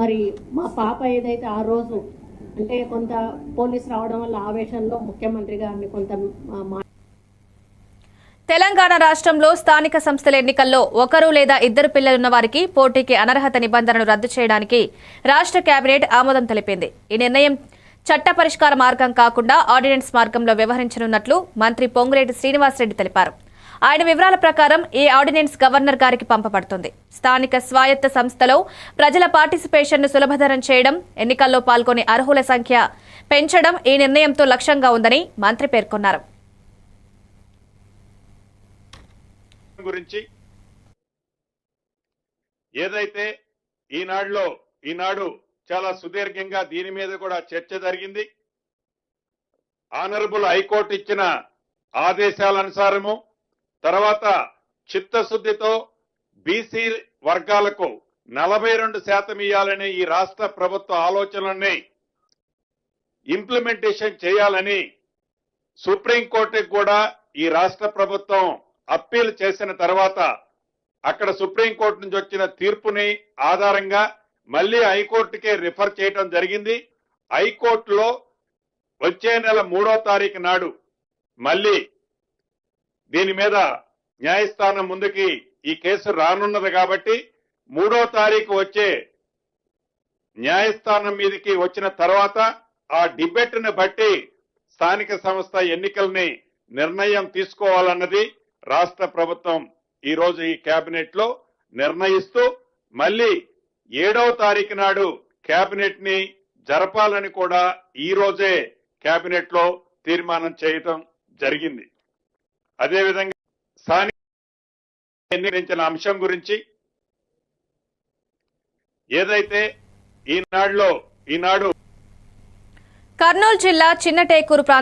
మరి మా పాప ఏదైతే ఆ రోజు అంటే కొంత పోలీస్ రావడం వల్ల ఆవేశంలో ముఖ్యమంత్రి గారిని కొంత తెలంగాణ రాష్ట్రంలో స్థానిక సంస్థల ఎన్నికల్లో ఒకరు లేదా ఇద్దరు పిల్లలున్న వారికి పోటీకి అనర్హత నిబంధనను రద్దు చేయడానికి రాష్ట్ర కేబినెట్ ఆమోదం తెలిపింది. ఈ నిర్ణయం చట్ట పరిష్కార మార్గం కాకుండా ఆర్డినెన్స్ మార్గంలో వ్యవహరించనున్నట్లు మంత్రి పొంగులేటి శ్రీనివాసరెడ్డి తెలిపారు. ఆయన వివరాల ప్రకారం ఈ ఆర్డినెన్స్ గవర్నర్ గారికి పంపబడుతుంది. స్థానిక స్వాయత్త సంస్థలో ప్రజల పార్టిసిపేషన్ను సులభతరం చేయడం ఎన్నికల్లో పాల్గొనే అర్హుల సంఖ్య పెంచడం ఈ నిర్ణయంతో లక్ష్యంగా ఉందని మంత్రి పేర్కొన్నారు. గురించి ఏదైతే ఈనాడులో ఈనాడు చాలా సుదీర్ఘంగా దీని మీద కూడా చర్చ జరిగింది. ఆనరబుల్ హైకోర్టు ఇచ్చిన ఆదేశాల అనుసారము తర్వాత చిత్తశుద్ధితో బీసీ వర్గాలకు నలభై రెండు శాతం ఇవ్వాలనే ఈ రాష్ట్ర ప్రభుత్వ ఆలోచనల్ని ఇంప్లిమెంటేషన్ చేయాలని సుప్రీంకోర్టుకి కూడా ఈ రాష్ట్ర ప్రభుత్వం అప్పీల్ చేసిన తర్వాత అక్కడ సుప్రీంకోర్టు నుంచి వచ్చిన తీర్పుని ఆధారంగా మళ్ళీ హైకోర్టుకే రిఫర్ చేయడం జరిగింది. హైకోర్టులో వచ్చే నెల మూడో తారీఖు నాడు మళ్ళీ దీని మీద న్యాయస్థానం ముందుకి ఈ కేసు రానున్నది కాబట్టి మూడో తారీఖు వచ్చే న్యాయస్థానం మీదకి వచ్చిన తర్వాత ఆ డిబేట్ని బట్టి స్థానిక సంస్థ ఎన్నికల్ని నిర్ణయం తీసుకోవాలన్నది రాష్ట్ర ప్రభుత్వం ఈరోజు ఈ కేబినెట్లో నిర్ణయిస్తూ మళ్ళీ ఏడవ తారీఖు నాడు కేబినెట్ని జరపాలని కూడా ఈ రోజే కేబినెట్లో తీర్మానం చేయటం జరిగింది. అదేవిధంగా స్థానిక ఎన్నికరించిన అంశం గురించి ఏదైతే ఈనాడులో ఈనాడు కర్నూలు జిల్లా చిన్నటేకూరు ప్రాంతం